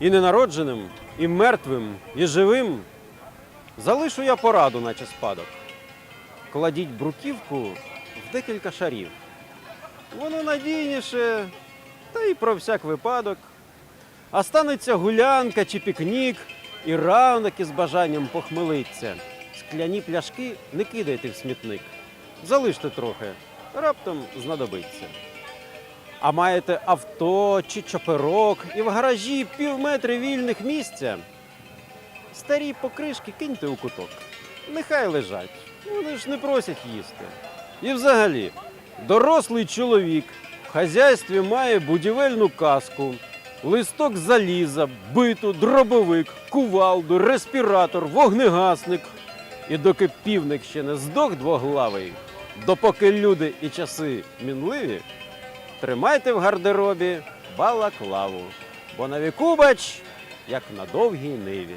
і ненародженим, і мертвим, і живим. Залишу я пораду, наче спадок. Кладіть бруківку в декілька шарів. Воно надійніше, та й про всяк випадок. А станеться гулянка чи пікнік, і ранок із бажанням похмелиться. Скляні пляшки не кидайте в смітник. Залиште трохи, раптом знадобиться. А маєте авто чи чоперок і в гаражі пів метри вільних місця. Старі покришки киньте у куток. Нехай лежать. Вони ж не просять їсти. І взагалі, дорослий чоловік в хазяйстві має будівельну каску, листок заліза, биту, дробовик, кувалду, респіратор, вогнегасник. І доки півник ще не здох двоглавий, допоки люди і часи мінливі, тримайте в гардеробі балаклаву, бо на віку бач, як на довгій ниві.